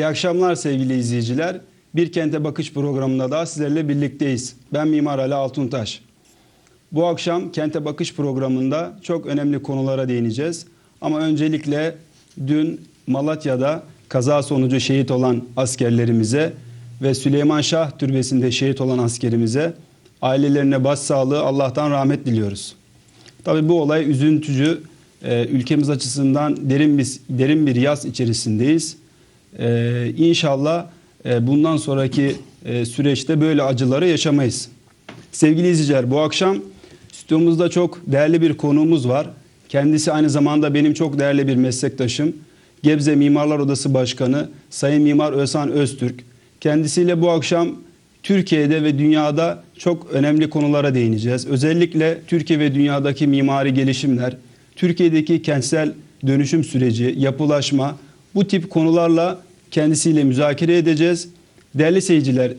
İyi akşamlar sevgili izleyiciler. Bir Kente Bakış programında daha sizlerle birlikteyiz. Ben Mimar Ali Altuntaş. Bu akşam Kente Bakış programında çok önemli konulara değineceğiz. Ama öncelikle dün Malatya'da kaza sonucu şehit olan askerlerimize ve Süleyman Şah Türbesi'nde şehit olan askerimize ailelerine başsağlığı Allah'tan rahmet diliyoruz. Tabii bu olay üzüntücü. Ee, ülkemiz açısından derin bir derin bir yaz içerisindeyiz. Ee, inşallah e, bundan sonraki e, süreçte böyle acıları yaşamayız. Sevgili izleyiciler bu akşam stüdyomuzda çok değerli bir konuğumuz var. Kendisi aynı zamanda benim çok değerli bir meslektaşım. Gebze Mimarlar Odası Başkanı Sayın Mimar Özhan Öztürk. Kendisiyle bu akşam Türkiye'de ve dünyada çok önemli konulara değineceğiz. Özellikle Türkiye ve dünyadaki mimari gelişimler, Türkiye'deki kentsel dönüşüm süreci, yapılaşma bu tip konularla kendisiyle müzakere edeceğiz. Değerli seyirciler,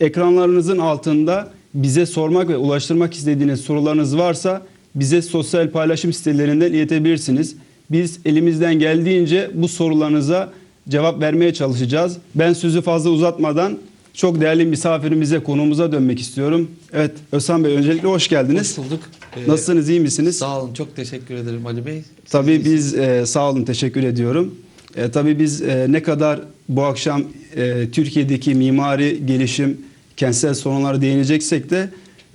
ekranlarınızın altında bize sormak ve ulaştırmak istediğiniz sorularınız varsa bize sosyal paylaşım sitelerinden iletebilirsiniz. Biz elimizden geldiğince bu sorularınıza cevap vermeye çalışacağız. Ben sözü fazla uzatmadan çok değerli misafirimize, konuğumuza dönmek istiyorum. Evet, Özhan Bey öncelikle hoş geldiniz. Hoş bulduk. Ee, Nasılsınız, iyi misiniz? Sağ olun. Çok teşekkür ederim Ali Bey. Siz Tabii biz e, sağ olun teşekkür ediyorum. E, tabii biz e, ne kadar bu akşam e, Türkiye'deki mimari gelişim, kentsel sorunlara değineceksek de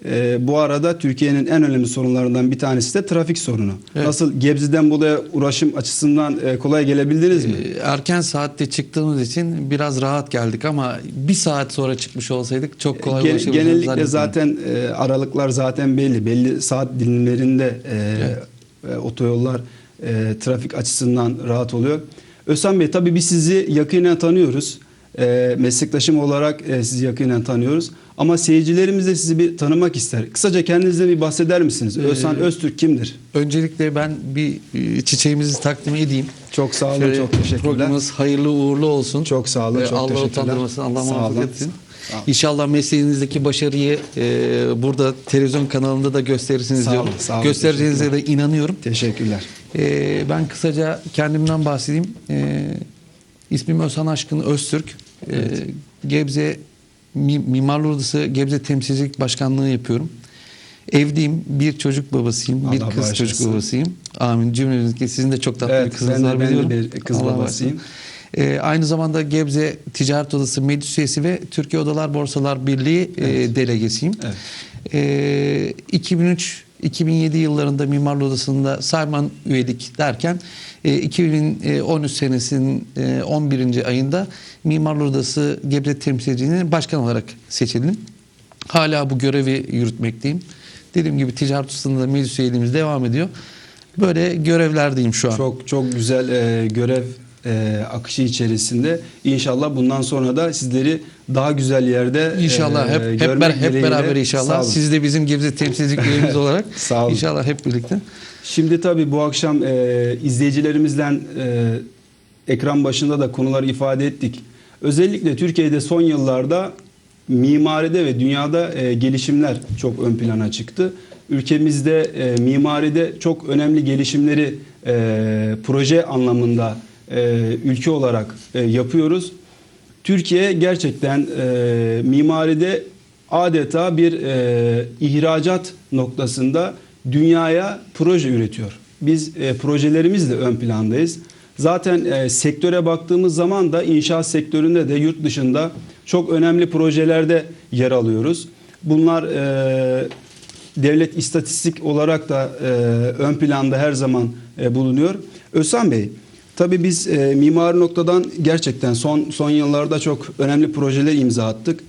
e, bu arada Türkiye'nin en önemli sorunlarından bir tanesi de trafik sorunu. Evet. Nasıl Gebze'den buraya ulaşım açısından e, kolay gelebildiniz mi? Ee, erken saatte çıktığımız için biraz rahat geldik ama bir saat sonra çıkmış olsaydık çok kolay Gen- genellikle zaten e, aralıklar zaten belli. Belli saat dilimlerinde e, e, otoyollar e, trafik açısından rahat oluyor. Özhan Bey tabii biz sizi yakinen tanıyoruz. E, meslektaşım olarak e, sizi yakinen tanıyoruz. Ama seyircilerimiz de sizi bir tanımak ister. Kısaca kendinizden bir bahseder misiniz? Özhan Öztürk kimdir? Öncelikle ben bir e, çiçeğimizi takdim edeyim. Çok sağ olun, Şöyle çok teşekkürler. Programımız hayırlı uğurlu olsun. Çok sağ olun, Ee, çok Allah teşekkürler. utandırmasın, Allah muhafaza olun. etsin. Olun. İnşallah mesleğinizdeki başarıyı e, burada televizyon kanalında da gösterirsiniz Sağ olun, diyorum. sağ olun, Göstereceğinize de inanıyorum. Teşekkürler. Ee, ben kısaca kendimden bahsedeyim. Ee, ismim Özhan Aşkın Öztürk. Ee, evet. Gebze Mimarlar Odası Gebze Temsilcilik Başkanlığı yapıyorum. Evliyim, bir çocuk babasıyım, Allah bir kız bağışlasın. çocuk babasıyım. Amin. Cümlemizdeki sizin de çok tatlı evet, bir kızınız var biliyorum. Ben de bir kız Allah babasıyım. E, aynı zamanda Gebze Ticaret Odası Meclis Üyesi ve Türkiye Odalar Borsalar Birliği e, evet. e, delegesiyim. Evet. Ee, e, 2003 2007 yıllarında Mimarlı Odası'nda Sayman üyelik derken e, 2013 senesinin e, 11. ayında Mimarlı Odası Gebze temsilciliğine başkan olarak seçildim. Hala bu görevi yürütmekteyim. Dediğim gibi ticaret ustalığında meclis üyeliğimiz devam ediyor. Böyle görevlerdeyim şu an. Çok çok güzel e, görev e, akışı içerisinde. İnşallah bundan sonra da sizleri daha güzel yerde İnşallah e, hep hep, ber- hep beraber inşallah. Siz de bizim Gebze temsilcilik üyemiz olarak Sağ olun. inşallah hep birlikte. Şimdi tabii bu akşam e, izleyicilerimizden e, ekran başında da konuları ifade ettik. Özellikle Türkiye'de son yıllarda mimaride ve dünyada e, gelişimler çok ön plana çıktı. Ülkemizde e, mimaride çok önemli gelişimleri e, proje anlamında e, ülke olarak e, yapıyoruz. Türkiye gerçekten e, mimaride adeta bir e, ihracat noktasında dünyaya proje üretiyor. Biz e, projelerimizle ön plandayız. Zaten e, sektöre baktığımız zaman da inşaat sektöründe de yurt dışında çok önemli projelerde yer alıyoruz. Bunlar e, devlet istatistik olarak da e, ön planda her zaman e, bulunuyor. Özhan Bey, tabii biz e, mimari noktadan gerçekten son son yıllarda çok önemli projeler imza attık.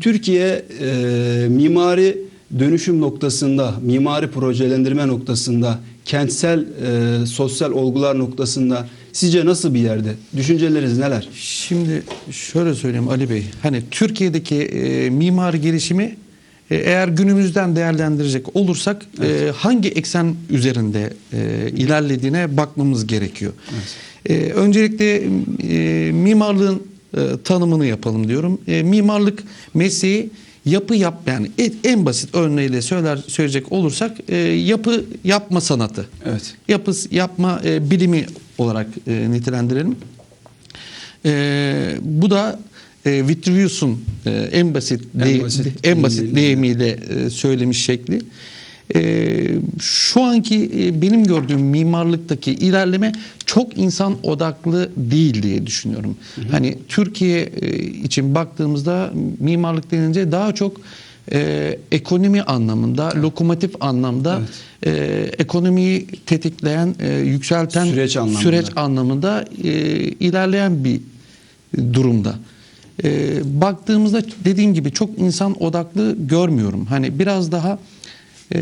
Türkiye e, mimari dönüşüm noktasında, mimari projelendirme noktasında, kentsel e, sosyal olgular noktasında sizce nasıl bir yerde? Düşünceleriniz neler? Şimdi şöyle söyleyeyim Ali Bey. Hani Türkiye'deki e, mimari gelişimi e, eğer günümüzden değerlendirecek olursak e, hangi eksen üzerinde e, ilerlediğine bakmamız gerekiyor. E, öncelikle e, mimarlığın e, tanımını yapalım diyorum. E, mimarlık mesleği yapı yap yani en- en basit örneğiyle söyler söyleyecek olursak e, yapı yapma sanatı. Evet. Yapı yapma e, bilimi olarak e, nitelendirelim. Ee, bu da e, Vitruvius'un e, en basit En basit de- en basit deyimiyle. deyimiyle e, söylemiş şekli. Ee, şu anki e, benim gördüğüm mimarlıktaki ilerleme çok insan odaklı değil diye düşünüyorum. Hani Türkiye e, için baktığımızda mimarlık denince daha çok e, ekonomi anlamında, lokomotif anlamda e, ekonomiyi tetikleyen, e, yükselten Süreç anlamında. süreç anlamında e, ilerleyen bir durumda. E, baktığımızda dediğim gibi çok insan odaklı görmüyorum. Hani biraz daha e,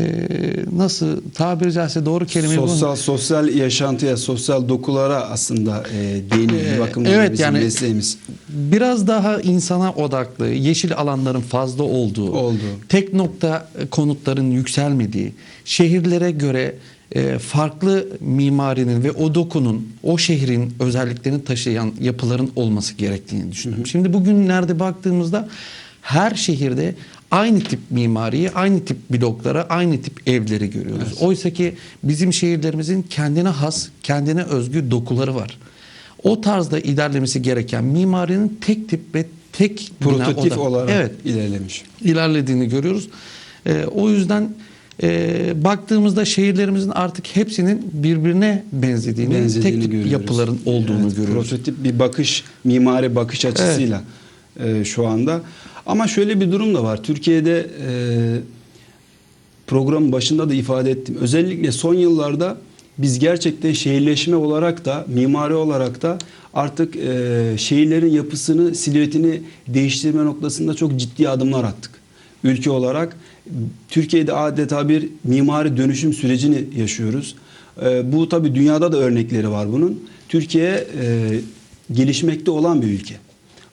nasıl tabiri caizse doğru kelime Sosyal sosyal yaşantıya, sosyal dokulara aslında e, değiniyor bir Ee, bakımdan evet, bizim yani- mesleğimiz. biraz daha insana odaklı, yeşil alanların fazla olduğu, Olduğu. tek nokta konutların yükselmediği, şehirlere göre e, farklı mimarinin ve o dokunun, o şehrin özelliklerini taşıyan yapıların olması gerektiğini düşünüyorum. Şimdi bugünlerde baktığımızda her şehirde aynı tip mimariyi, aynı tip bloklara, aynı tip evleri görüyoruz. Oysa ki bizim şehirlerimizin kendine has, kendine özgü dokuları var. O tarzda ilerlemesi gereken mimarinin tek tip ve tek Prototip oda- olarak evet, ilerlemiş. ilerlediğini görüyoruz. Ee, o yüzden e, baktığımızda şehirlerimizin artık hepsinin birbirine benzediğini, Benzediğini tek tip görüyoruz. yapıların olduğunu Evet, görüyoruz. Prototip bir bakış, mimari bakış açısıyla e, şu anda. Ama şöyle bir durum da var. Türkiye'de e, programın başında da ifade ettim. Özellikle son yıllarda biz gerçekten şehirleşme olarak da mimari olarak da artık e, şehirlerin yapısını, silüetini değiştirme noktasında çok ciddi adımlar attık. Ülke olarak Türkiye'de adeta bir mimari dönüşüm sürecini yaşıyoruz. E, bu tabii dünyada da örnekleri var bunun. Türkiye e, gelişmekte olan bir ülke.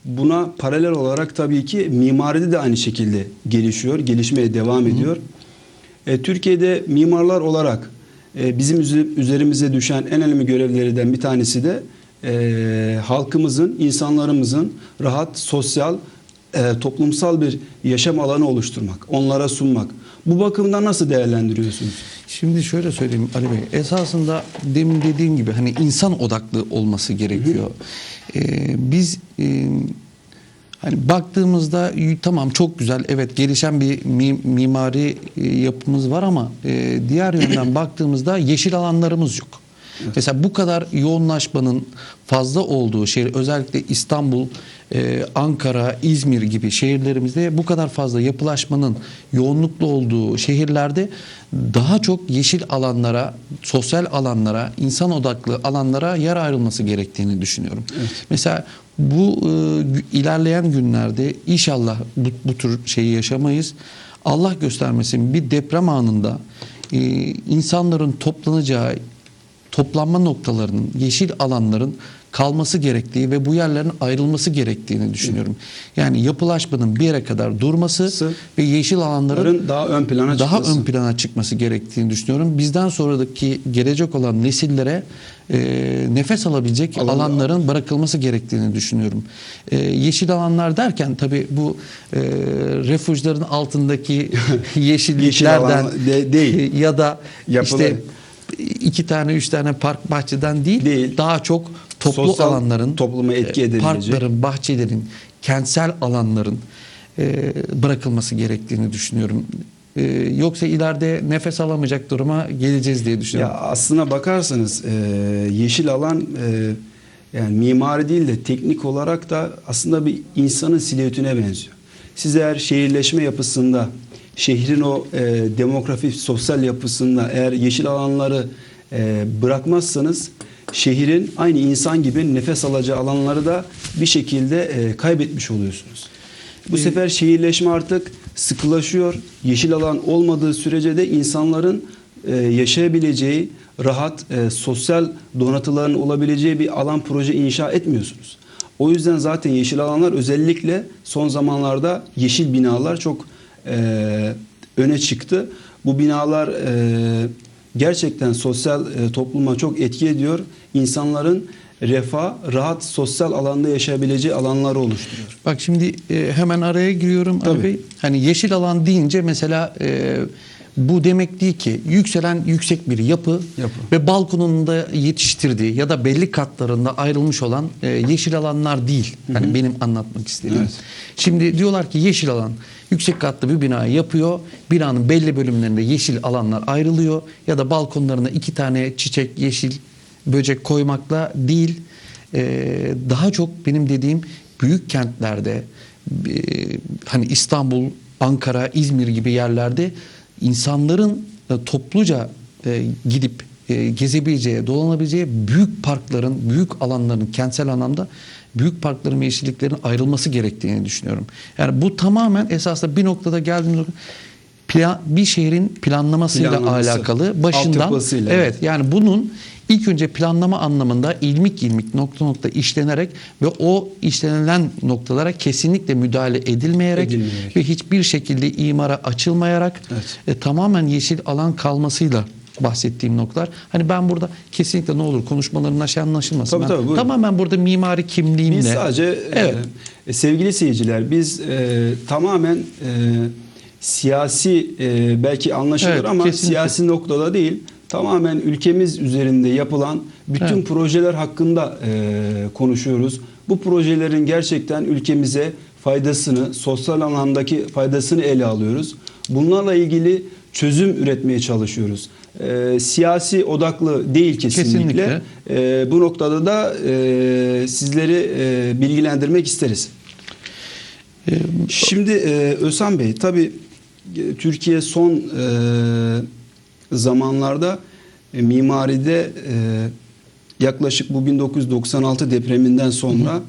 Buna paralel olarak tabii ki mimaride de aynı şekilde gelişiyor, gelişmeye devam ediyor. E, Türkiye'de mimarlar olarak e, bizim üze- üzerimize düşen en önemli görevlerden bir tanesi de e, halkımızın, insanlarımızın rahat, sosyal, e, toplumsal bir yaşam alanı oluşturmak, onlara sunmak. Bu bakımdan nasıl değerlendiriyorsunuz? Şimdi şöyle söyleyeyim Ali Bey. Esasında demin dediğim gibi hani insan odaklı olması gerekiyor. Ee, biz e, hani baktığımızda tamam çok güzel evet gelişen bir mi- mimari e, yapımız var ama e, diğer yönden baktığımızda yeşil alanlarımız yok. Mesela bu kadar yoğunlaşmanın fazla olduğu şehir özellikle İstanbul, e, Ankara, İzmir gibi şehirlerimizde bu kadar fazla yapılaşmanın yoğunluklu olduğu şehirlerde daha çok yeşil alanlara, sosyal alanlara, insan odaklı alanlara yer ayrılması gerektiğini düşünüyorum. Mesela bu e, ilerleyen günlerde inşallah bu, bu tür şeyi yaşamayız. Allah göstermesin bir deprem anında e, insanların toplanacağı toplanma noktalarının, yeşil alanların kalması gerektiği ve bu yerlerin ayrılması gerektiğini düşünüyorum. Yani yapılaşmanın bir yere kadar durması Sı- ve yeşil alanların Bunların daha ön plana daha çıkması. ön plana çıkması gerektiğini düşünüyorum. Bizden sonraki gelecek olan nesillere e, nefes alabilecek Alan- alanların bırakılması gerektiğini düşünüyorum. E, yeşil alanlar derken tabii bu e, refüjlerin altındaki yeşilliklerden alan de- değil. ya da Yapılı. işte iki tane üç tane park bahçeden değil, Değil. daha çok toplu Sosyal alanların topluma etki e, edebilecek. parkların, bahçelerin, kentsel alanların e, bırakılması gerektiğini düşünüyorum. E, yoksa ileride nefes alamayacak duruma geleceğiz diye Ya düşünüyorum. aslına bakarsanız e, yeşil alan e, yani mimari değil de teknik olarak da aslında bir insanın silüetine benziyor. Siz eğer şehirleşme yapısında şehrin o e, demografik sosyal yapısında eğer yeşil alanları e, bırakmazsanız şehrin aynı insan gibi nefes alacağı alanları da bir şekilde e, kaybetmiş oluyorsunuz. Bu sefer şehirleşme artık sıkılaşıyor. Yeşil alan olmadığı sürece de insanların e, yaşayabileceği, rahat e, sosyal donatıların olabileceği bir alan proje inşa etmiyorsunuz. O yüzden zaten yeşil alanlar özellikle son zamanlarda yeşil binalar çok e, öne çıktı. Bu binalar e, gerçekten sosyal e, topluma çok etki ediyor. İnsanların refah, rahat sosyal alanda yaşayabileceği alanları oluşturuyor. Bak şimdi e, hemen araya giriyorum Ali Tabii. Bey. Hani yeşil alan deyince mesela e, bu demek değil ki yükselen yüksek bir yapı, Yapı. ve balkonunda yetiştirdiği ya da belli katlarında ayrılmış olan e, yeşil alanlar değil. Yani benim anlatmak istediğim. Evet. Şimdi diyorlar ki yeşil alan yüksek katlı bir binayı yapıyor. Binanın belli bölümlerinde yeşil alanlar ayrılıyor ya da balkonlarına iki tane çiçek, yeşil böcek koymakla değil. e, daha çok benim dediğim büyük kentlerde e, hani İstanbul, Ankara, İzmir gibi yerlerde insanların topluca e, gidip gezebileceği, dolanabileceği büyük parkların, büyük alanların kentsel anlamda büyük parkların ve yeşilliklerin ayrılması gerektiğini düşünüyorum. Yani bu tamamen esasında bir noktada geldiğimiz plan, bir şehrin planlamasıyla Planlaması, alakalı başından evet yani bunun ilk önce planlama anlamında ilmik ilmik nokta nokta işlenerek ve o işlenilen noktalara kesinlikle müdahale edilmeyerek, Edilmeyerek. ve hiçbir şekilde imara açılmayarak Evet. e, tamamen yeşil alan kalmasıyla bahsettiğim noktalar. Hani ben burada kesinlikle ne olur konuşmalarından şey anlaşılmasın. Tabii, Ben tabii, buyurun. tamamen burada mimari kimliğimle. Biz sadece e, Evet. e, sevgili seyirciler biz e, tamamen e, siyasi e, belki anlaşılır Evet, ama kesinlikle. siyasi noktada değil tamamen ülkemiz üzerinde yapılan bütün Evet. projeler hakkında e, konuşuyoruz. Bu projelerin gerçekten ülkemize faydasını, sosyal anlamdaki faydasını ele alıyoruz. Bunlarla ilgili çözüm üretmeye çalışıyoruz. E, siyasi odaklı değil kesinlikle. Kesinlikle. E, bu noktada da e, sizleri e, bilgilendirmek isteriz. E, Şimdi e, Özhan Bey tabii e, Türkiye son e, zamanlarda e, mimaride e, yaklaşık bu 1996 depreminden sonra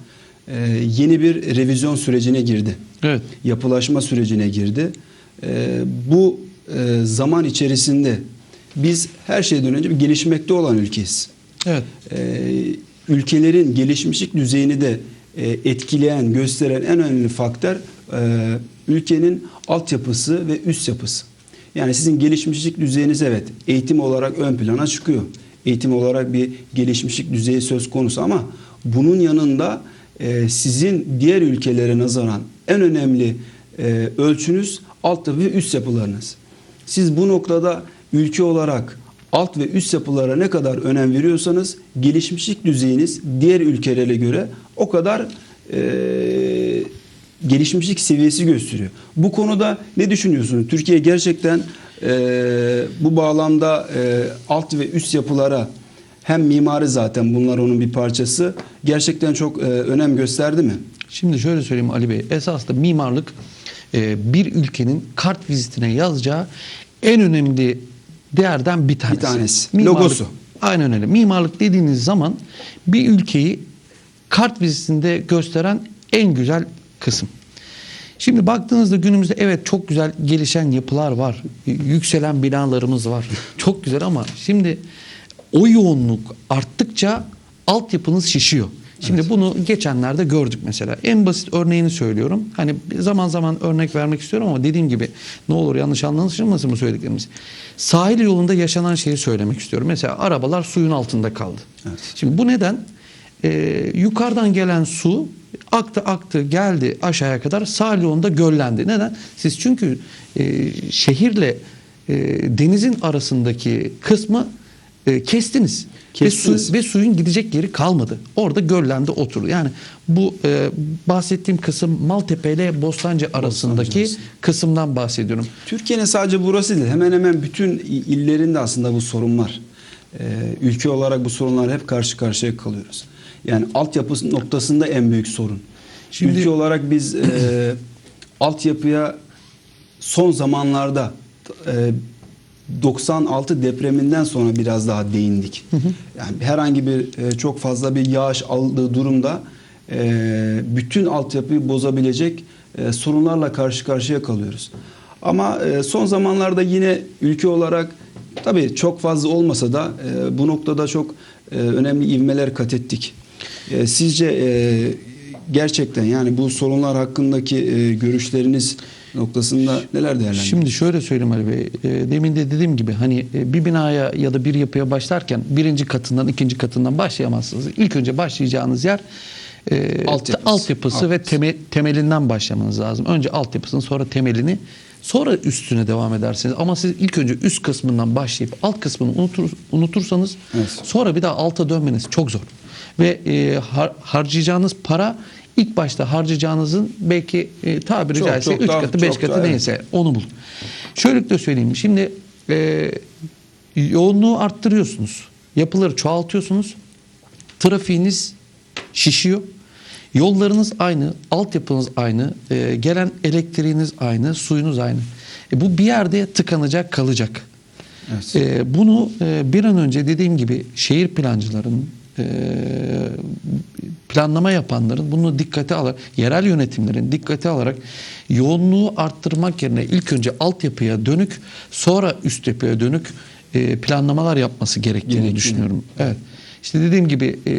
e, yeni bir revizyon sürecine girdi. evet. Yapılaşma sürecine girdi. E, bu zaman içerisinde biz her şeyden önce bir gelişmekte olan ülkeyiz. Evet. Ee, ülkelerin gelişmişlik düzeyini de e, etkileyen, gösteren en önemli faktör e, ülkenin altyapısı ve üst yapısı. Yani sizin gelişmişlik düzeyiniz evet eğitim olarak ön plana çıkıyor. Eğitim olarak bir gelişmişlik düzeyi söz konusu ama bunun yanında e, sizin diğer ülkelere nazaran en önemli e, ölçünüz altyapı ve üst yapılarınız. Siz bu noktada ülke olarak alt ve üst yapılara ne kadar önem veriyorsanız gelişmişlik düzeyiniz diğer ülkelere göre o kadar e, gelişmişlik seviyesi gösteriyor. Bu konuda ne düşünüyorsunuz? Türkiye gerçekten e, bu bağlamda e, alt ve üst yapılara hem mimari zaten bunlar onun bir parçası gerçekten çok e, önem gösterdi mi? Şimdi şöyle söyleyeyim Ali Bey. Esasında mimarlık bir ülkenin kart vizitine yazacağı en önemli değerden bir tanesi. tanesi. Logosu. Aynen öyle. Mimarlık dediğiniz zaman bir ülkeyi kart vizitinde gösteren en güzel kısım. Şimdi baktığınızda günümüzde evet çok güzel gelişen yapılar var. Yükselen binalarımız var. Çok güzel ama şimdi o yoğunluk arttıkça altyapınız şişiyor. Şimdi bunu geçenlerde gördük mesela. En basit örneğini söylüyorum. Hani zaman zaman örnek vermek istiyorum ama dediğim gibi ne olur yanlış anlaşılmasın bu söylediklerimiz. Sahil yolunda yaşanan şeyi söylemek istiyorum. Mesela arabalar suyun altında kaldı. Evet. Şimdi bu neden? Ee, yukarıdan gelen su aktı aktı geldi aşağıya kadar sahil yolunda göllendi. Neden? Siz çünkü e, şehirle e, denizin arasındaki kısmı e, kestiniz. Ve, su, ve suyun gidecek yeri kalmadı. Orada göllendi oturdu. Yani bu e, bahsettiğim kısım Maltepe ile Bostancı arasındaki arası. kısımdan bahsediyorum. Türkiye'nin sadece burası değil hemen hemen bütün illerinde aslında bu sorun var. Ee, ülke olarak bu sorunlar hep karşı karşıya kalıyoruz. Yani altyapı noktasında en büyük sorun. Şimdi- ülke olarak biz e, altyapıya son zamanlarda e, 96 depreminden sonra biraz daha değindik. Yani herhangi bir e, çok fazla bir yağış aldığı durumda e, bütün altyapıyı bozabilecek e, sorunlarla karşı karşıya kalıyoruz. Ama son zamanlarda yine ülke olarak tabii çok fazla olmasa da bu noktada çok önemli ivmeler kat ettik. Sizce gerçekten yani bu sorunlar hakkındaki görüşleriniz noktasında neler değerlendiriyorsunuz? Şimdi şöyle söyleyeyim Ali Bey. E, demin de dediğim gibi hani e, bir binaya ya da bir yapıya başlarken birinci katından ikinci katından başlayamazsınız. İlk önce başlayacağınız yer e, Altyapısı. altyapısı ve Altyapısı. teme- temelinden başlamanız lazım. Önce altyapısını sonra temelini Sonra üstüne devam edersiniz. Ama siz ilk önce üst kısmından başlayıp alt kısmını unutur, unutursanız Evet. sonra bir daha alta dönmeniz çok zor. Ve e, har- harcayacağınız para ilk başta harcayacağınızın belki e, tabiri Çok, caizse çok 3 daha- katı 5 çok katı daha, evet. neyse onu bul. Şöyle de söyleyeyim. Şimdi e, yoğunluğu arttırıyorsunuz. Yapıları çoğaltıyorsunuz. Trafiğiniz şişiyor. Yollarınız aynı, altyapınız aynı, e, gelen elektriğiniz aynı, suyunuz aynı. E, bu bir yerde tıkanacak, kalacak. Evet. E, bunu e, bir an önce dediğim gibi şehir plancıların, e, planlama yapanların bunu dikkate alarak, yerel yönetimlerin dikkate alarak yoğunluğu arttırmak yerine ilk önce altyapıya dönük, sonra üst yapıya dönük e, planlamalar yapması gerektiğini Gerektiğini. düşünüyorum. Evet. İşte dediğim gibi e,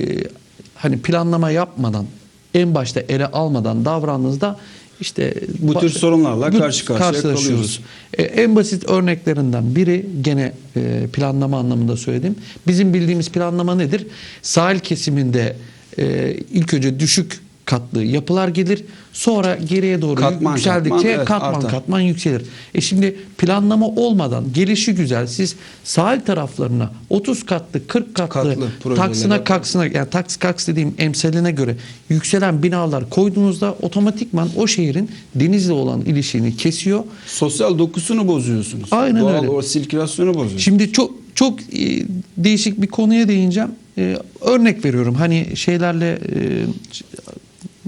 hani planlama yapmadan, en başta ele almadan davrandığınızda işte Bu tür sorunlarla bu- karşı karşıya karşılaşıyoruz. kalıyoruz. E, en basit örneklerinden biri gene e, planlama anlamında söyledim. Bizim bildiğimiz planlama nedir? Sahil kesiminde e, ilk önce düşük katlı yapılar gelir. Sonra geriye doğru Katman, yükseldikçe katman, evet, katman artar. katman yükselir. E şimdi planlama olmadan gelişi güzel siz sahil taraflarına 30 katlı 40 katlı, Katlı taksına kaksına yani taks kaks dediğim emsaline göre yükselen binalar koyduğunuzda otomatikman o şehrin denizle olan ilişiğini kesiyor. Sosyal dokusunu bozuyorsunuz. Aynen Doğal öyle. o sirkülasyonu bozuyorsunuz. Şimdi çok çok e, değişik bir konuya değineceğim. E, örnek veriyorum. Hani şeylerle e,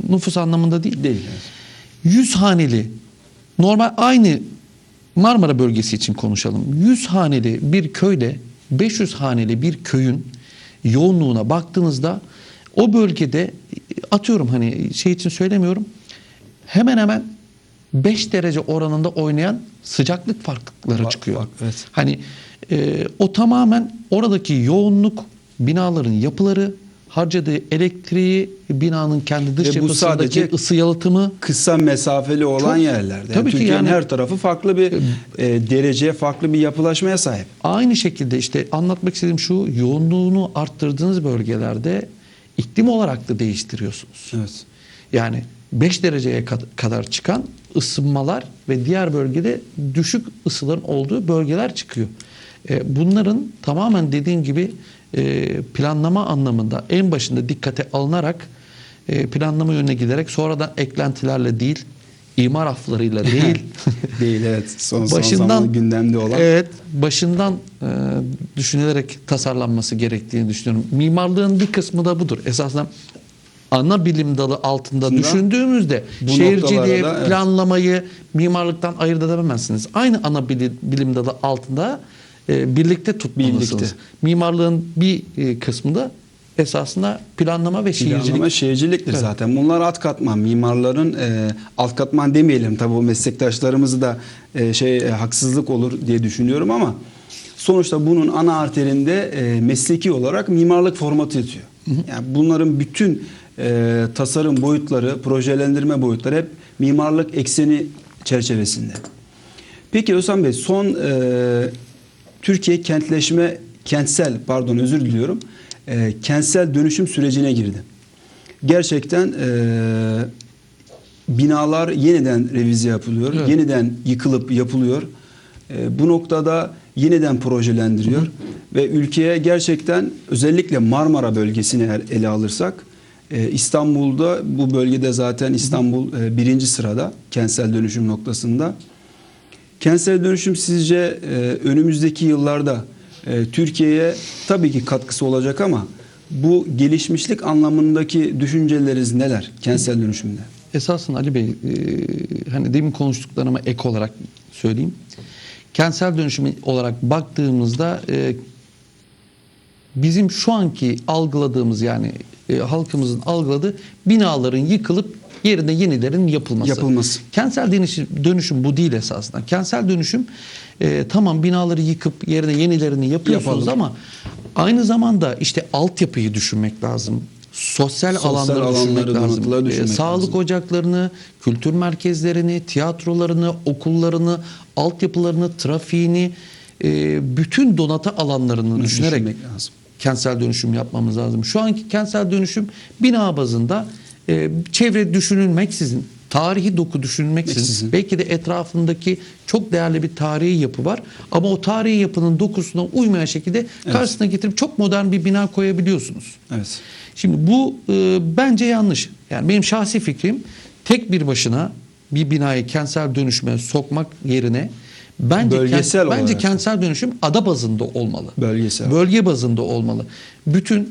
nüfus anlamında değil. Değil. 100 haneli normal aynı Marmara bölgesi için konuşalım. 100 haneli bir köyle 500 haneli bir köyün yoğunluğuna baktığınızda o bölgede atıyorum hani şey için söylemiyorum. Hemen hemen 5 derece oranında oynayan sıcaklık farklılıkları Fa- çıkıyor. fark- evet. Hani e, o tamamen oradaki yoğunluk binaların yapıları harcadığı elektriği binanın kendi dış Ve bu yapısındaki sadece ısı yalıtımı Kısa mesafeli olan Çok- yerlerde. Tabii ki Türkiye'nin yani- her tarafı farklı bir e, dereceye, farklı bir yapılaşmaya sahip. Aynı şekilde işte anlatmak istediğim şu yoğunluğunu arttırdığınız bölgelerde iklim olarak da değiştiriyorsunuz. Evet. Yani 5 dereceye kad- kadar çıkan ısınmalar ve diğer bölgede düşük ısıların olduğu bölgeler çıkıyor. E, Bunların tamamen dediğim gibi planlama anlamında en başında dikkate alınarak e, planlama yönüne giderek sonradan eklentilerle değil, imar aflarıyla değil, Değil evet. Son, son başından zamanlı gündemde olan. Evet, başından e, düşünülerek tasarlanması gerektiğini düşünüyorum. Mimarlığın bir kısmı da budur. Esasında ana bilim dalı altında Aslında düşündüğümüzde noktalara da, evet. planlamayı mimarlıktan ayırt edemezsiniz. Aynı ana bilim dalı altında e, birlikte tutmalısınız. Birlikte. Mimarlığın bir e, kısmı da esasında planlama ve şehircilik. Planlama şehirciliktir Evet. zaten. Bunlar alt katman. Mimarların e, alt katman demeyelim tabii o meslektaşlarımızı da e, şey e, haksızlık olur diye düşünüyorum ama sonuçta bunun ana arterinde e, mesleki olarak mimarlık formatı yatıyor. Yani bunların bütün e, tasarım boyutları, projelendirme boyutları hep mimarlık ekseni çerçevesinde. Peki Özhan Bey son e, Türkiye kentleşme kentsel pardon özür diliyorum e, kentsel dönüşüm sürecine girdi. Gerçekten e, binalar yeniden revize yapılıyor, Evet. yeniden yıkılıp yapılıyor. E, bu noktada yeniden projelendiriyor ve ülkeye gerçekten özellikle Marmara bölgesini ele alırsak e, İstanbul'da bu bölgede zaten İstanbul e, birinci sırada kentsel dönüşüm noktasında. Kentsel dönüşüm sizce e, önümüzdeki yıllarda e, Türkiye'ye tabii ki katkısı olacak ama bu gelişmişlik anlamındaki düşünceleriniz neler kentsel dönüşümde? Esasında Ali Bey, e, hani demin konuştuklarıma ek olarak söyleyeyim. Kentsel dönüşüm olarak baktığımızda e, bizim şu anki algıladığımız yani e, halkımızın algıladığı binaların yıkılıp yerine yenilerin yapılması. Yapılması. Kentsel dönüşüm, dönüşüm bu değil esasında. Kentsel dönüşüm e, tamam binaları yıkıp yerine yenilerini yapıyorsunuz Yapalım. ama aynı zamanda işte altyapıyı düşünmek lazım. Sosyal, Sosyal alanları, alanları, düşünmek lazım. E, düşünmek sağlık lazım. ocaklarını, kültür merkezlerini, tiyatrolarını, okullarını, altyapılarını, trafiğini, e, bütün donatı alanlarını düşünerek düşünmek lazım. kentsel dönüşüm yapmamız lazım. Şu anki kentsel dönüşüm bina bazında e, çevre düşünülmeksizin tarihi doku düşünmeksizin Meksizin. belki de etrafındaki çok değerli bir tarihi yapı var ama o tarihi yapının dokusuna uymayan şekilde karşısına getirip çok modern bir bina koyabiliyorsunuz. Evet. Şimdi bu e, bence yanlış. Yani benim şahsi fikrim tek bir başına bir binayı kentsel dönüşüme sokmak yerine bence Bölgesel kent- bence kentsel dönüşüm ada bazında olmalı. Bölgesel. Bölge bazında olmalı. Bütün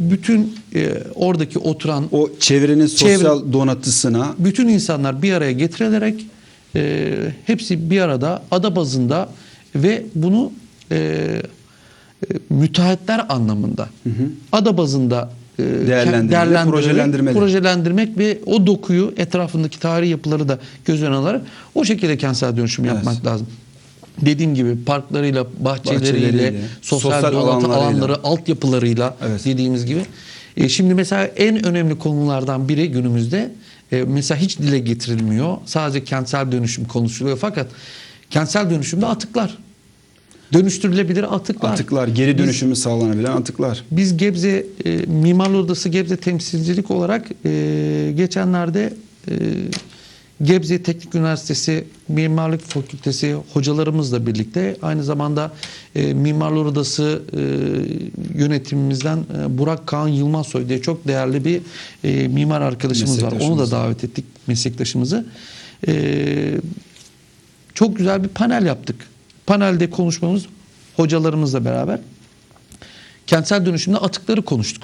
bütün e, oradaki oturan O çevrenin Çevre- sosyal donatısına bütün insanlar bir araya getirilerek e, hepsi bir arada ada bazında ve bunu e, e, müteahhitler anlamında ada bazında e, Değerlendirmeyle, değerlendirerek, projelendirmeli. projelendirmek ve o dokuyu etrafındaki tarihi yapıları da göz önüne alarak o şekilde kentsel dönüşüm Evet. yapmak lazım. Dediğim gibi parklarıyla, bahçeleriyle, Bahçeleriyle, sosyal, sosyal donatı alanlarıyla. alanları, altyapılarıyla Evet. dediğimiz gibi. E, şimdi mesela en önemli konulardan biri günümüzde e, mesela hiç dile getirilmiyor. Sadece kentsel dönüşüm konuşuluyor fakat kentsel dönüşümde atıklar. Dönüştürülebilir atıklar. atıklar, geri Biz- dönüşümü sağlanabilen atıklar. biz Gebze e, Mimarlar Odası Gebze temsilcilik olarak e, geçenlerde e, Gebze Teknik Üniversitesi Mimarlık Fakültesi hocalarımızla birlikte aynı zamanda e, Mimarlar Odası e, yönetimimizden e, Burak Kaan Yılmazsoy diye çok değerli bir e, mimar arkadaşımız var. Onu da davet ettik meslektaşımızı. E, çok güzel bir panel yaptık. Panelde konuşmamız hocalarımızla beraber kentsel dönüşümde atıkları konuştuk.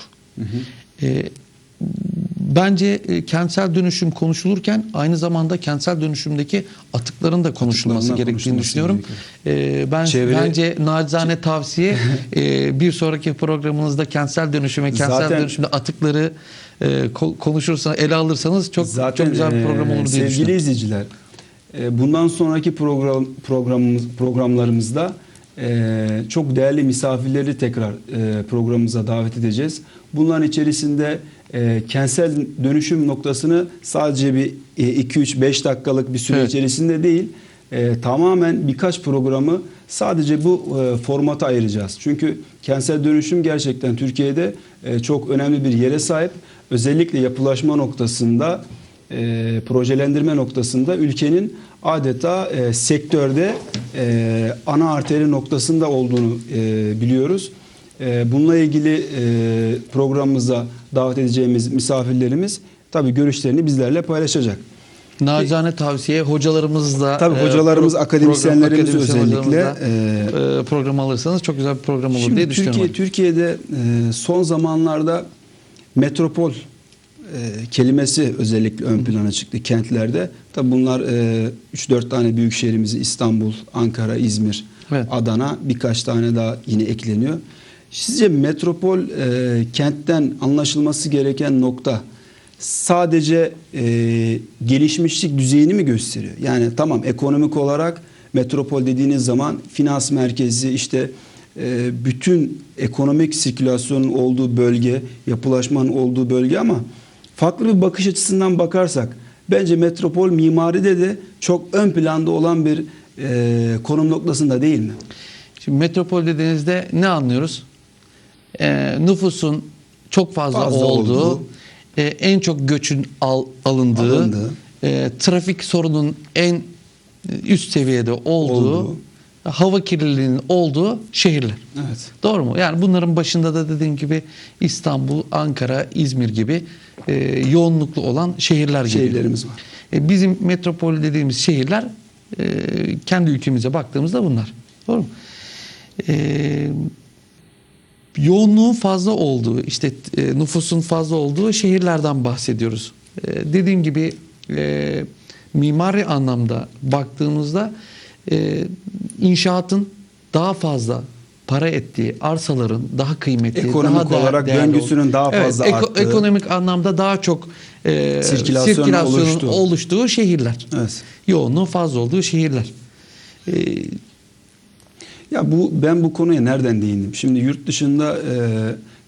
Ee, bence e, kentsel dönüşüm konuşulurken aynı zamanda kentsel dönüşümdeki atıkların da konuşulması gerektiğini düşünüyorum. Ee, ben Çevre- bence nacizane tavsiye e, bir sonraki programınızda kentsel dönüşüm ve kentsel Zaten- dönüşümde atıkları e, ko- konuşursanız ele alırsanız çok Zaten çok güzel bir program e, olur diye sevgili düşünüyorum. izleyiciler, e, bundan sonraki program programımız programlarımızda e, çok değerli misafirleri tekrar e, programımıza davet edeceğiz. Bunların içerisinde e, kentsel dönüşüm noktasını sadece bir 2-3-5 dakikalık bir süre Evet. içerisinde değil, e, tamamen birkaç programı sadece bu e, formata ayıracağız. Çünkü kentsel dönüşüm gerçekten Türkiye'de e, çok önemli bir yere sahip. Özellikle yapılaşma noktasında e, projelendirme noktasında ülkenin adeta e, sektörde e, ana arteri noktasında olduğunu e, biliyoruz. E, bununla ilgili e, programımıza davet edeceğimiz misafirlerimiz tabii görüşlerini bizlerle paylaşacak. Nacizane tavsiye hocalarımızla Tabii e, hocalarımız, akademisyenlerimiz akademisyen özellikle, e, program alırsanız çok güzel bir program olur Şimdi diye düşünüyorum. Türkiye, Türkiye'de e, son zamanlarda metropol e, kelimesi özellikle ön plana çıktı kentlerde. Tabi bunlar e, 3-4 tane büyük şehrimizi İstanbul, Ankara, İzmir, Evet. Adana birkaç tane daha yine ekleniyor. Sizce metropol e, kentten anlaşılması gereken nokta sadece e, gelişmişlik düzeyini mi gösteriyor? Yani tamam ekonomik olarak metropol dediğiniz zaman finans merkezi işte e, bütün ekonomik sirkülasyonun olduğu bölge, yapılaşmanın olduğu bölge ama farklı bir bakış açısından bakarsak bence metropol mimaride de çok ön planda olan bir e, konum noktasında değil mi? Şimdi metropol dediğinizde ne anlıyoruz? E, nüfusun çok fazla, Fazla olduğu, olduğu. e, en çok göçün al- alındığı, Alındığı. e, trafik sorunun en üst seviyede olduğu, Olduğu. hava kirliliğinin olduğu şehirler. Evet. Doğru mu? Yani bunların başında da dediğim gibi İstanbul, Ankara, İzmir gibi e, yoğunluklu olan şehirler geliyor. Şehirlerimiz var. E, bizim metropol dediğimiz şehirler e, kendi ülkemize baktığımızda bunlar. Doğru mu? E, yoğunluğun fazla olduğu, işte e, nüfusun fazla olduğu şehirlerden bahsediyoruz. E, dediğim gibi e, mimari anlamda baktığımızda e, inşaatın daha fazla para ettiği arsaların daha kıymetli, Ekonomik daha değer- olarak değerli döngüsünün olduğu- daha fazla arttığı. Ekonomik anlamda daha çok e, Sirkülasyonun sirkülasyonun oluştuğu. oluştuğu şehirler. Evet. Yoğunluğun fazla olduğu şehirler. E, Ya bu ben bu konuya nereden değindim? Şimdi yurt dışında e,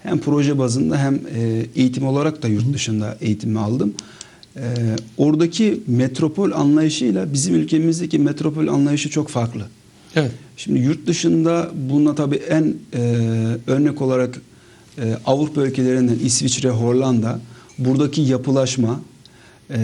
hem proje bazında hem e, eğitim olarak da yurt dışında eğitimi aldım. E, oradaki metropol anlayışıyla bizim ülkemizdeki metropol anlayışı çok farklı. evet. Şimdi yurt dışında buna tabii en e, örnek olarak e, Avrupa ülkelerinden İsviçre, Hollanda buradaki yapılaşma e,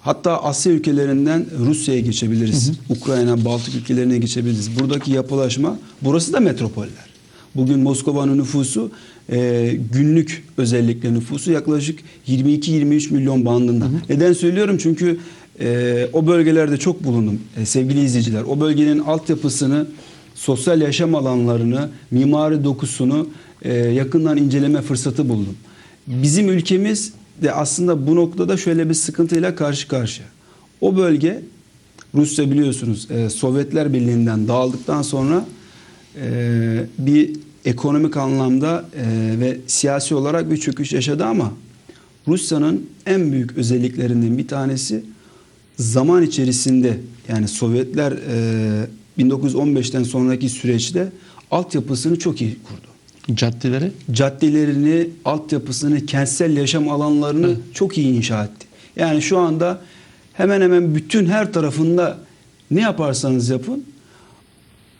Hatta Asya ülkelerinden Rusya'ya geçebiliriz. Ukrayna, Baltık ülkelerine geçebiliriz. Buradaki yapılaşma, burası da metropoller. Bugün Moskova'nın nüfusu e, günlük özellikle nüfusu yaklaşık 22-23 milyon bandında. Neden söylüyorum? Çünkü e, o bölgelerde çok bulundum e, sevgili izleyiciler. O bölgenin altyapısını, sosyal yaşam alanlarını, mimari dokusunu e, yakından inceleme fırsatı buldum. Bizim ülkemiz de aslında bu noktada şöyle bir sıkıntıyla karşı karşıya. O bölge Rusya biliyorsunuz e, Sovyetler Birliği'nden dağıldıktan sonra e, bir ekonomik anlamda e, ve siyasi olarak bir çöküş yaşadı ama Rusya'nın en büyük özelliklerinden bir tanesi zaman içerisinde yani Sovyetler e, 1915'ten sonraki süreçte altyapısını çok iyi kurdu Caddeleri caddelerini, altyapısını, kentsel yaşam alanlarını çok iyi inşa etti. Yani şu anda hemen hemen bütün her tarafında ne yaparsanız yapın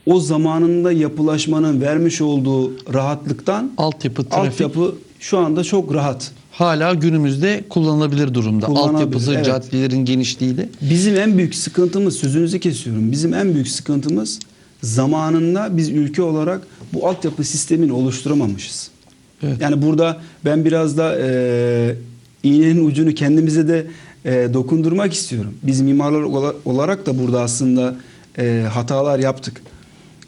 o zamanında yapılaşmanın vermiş olduğu rahatlıktan altyapı, trafik altyapı şu anda çok rahat. hala günümüzde kullanılabilir durumda. Altyapısı, evet. caddelerin genişliğiyle. Bizim en büyük sıkıntımız, sözünüzü kesiyorum. Bizim en büyük sıkıntımız zamanında biz ülke olarak bu altyapı sistemini oluşturamamışız. Evet. Yani burada ben biraz da e, iğnenin ucunu kendimize de e, dokundurmak istiyorum. Biz mimarlar ola- olarak da burada aslında e, hatalar yaptık.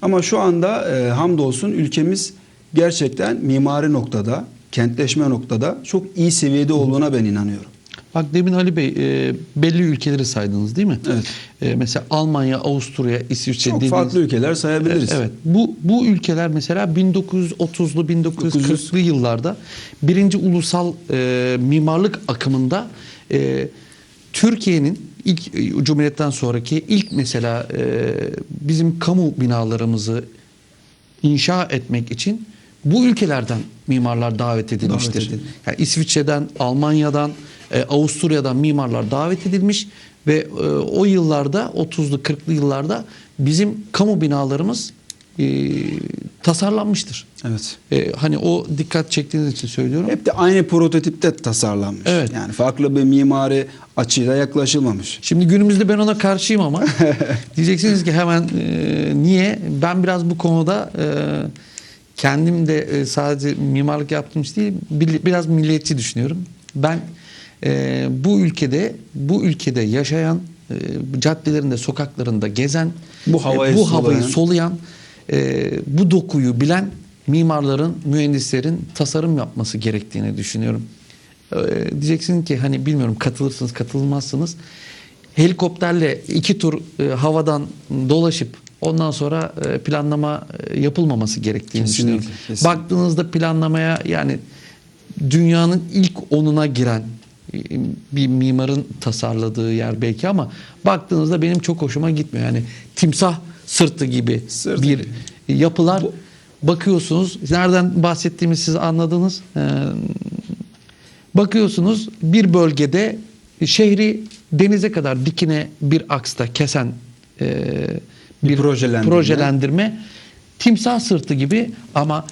Ama şu anda e, hamdolsun ülkemiz gerçekten mimari noktada, kentleşme noktada çok iyi seviyede olduğuna ben inanıyorum. Bak demin Ali Bey e, belli ülkeleri saydınız değil mi? Evet. E, mesela Almanya, Avusturya, İsviçre Çok dediğiniz- farklı ülkeler sayabiliriz. Evet. Bu bu ülkeler mesela 1930'lu 1940'lı yıllarda birinci ulusal e, mimarlık akımında e, Türkiye'nin ilk e, Cumhuriyet'ten sonraki ilk mesela e, bizim kamu binalarımızı inşa etmek için bu ülkelerden mimarlar davet edilmiştir. Davet edildi. Yani İsviçre'den, Almanya'dan, e, Avusturya'dan mimarlar davet edilmiş ve e, o yıllarda 30'lu 40'lı yıllarda bizim kamu binalarımız e, tasarlanmıştır. Evet. E, hani o dikkat çektiğiniz için söylüyorum. Hep de aynı prototipte tasarlanmış. Evet. Yani farklı bir mimari açıyla yaklaşılmamış. Şimdi günümüzde ben ona karşıyım ama diyeceksiniz ki hemen e, niye? Ben biraz bu konuda e, kendim de e, sadece mimarlık yaptığım için değil biraz milliyetçi düşünüyorum. Ben e, bu ülkede bu ülkede yaşayan e, caddelerinde sokaklarında gezen Bu havayı e, bu havayı soluyan. soluyan e, bu dokuyu bilen mimarların mühendislerin tasarım yapması gerektiğini düşünüyorum. Ee, diyeceksin ki hani bilmiyorum katılırsınız katılmazsınız. Helikopterle iki tur e, havadan dolaşıp ondan sonra e, planlama e, yapılmaması gerektiğini Kesinlikle, düşünüyorum. kesinlikle. Baktığınızda planlamaya yani dünyanın ilk onuna giren e, bir mimarın tasarladığı yer belki ama baktığınızda benim çok hoşuma gitmiyor. Yani timsah sırtı gibi Sırtı bir gibi. yapılar bakıyorsunuz nereden bahsettiğimi siz anladınız. Ee, bakıyorsunuz bir bölgede şehri denize kadar dikine bir aksta kesen e, Bir projelendirme. projelendirme timsah sırtı gibi ama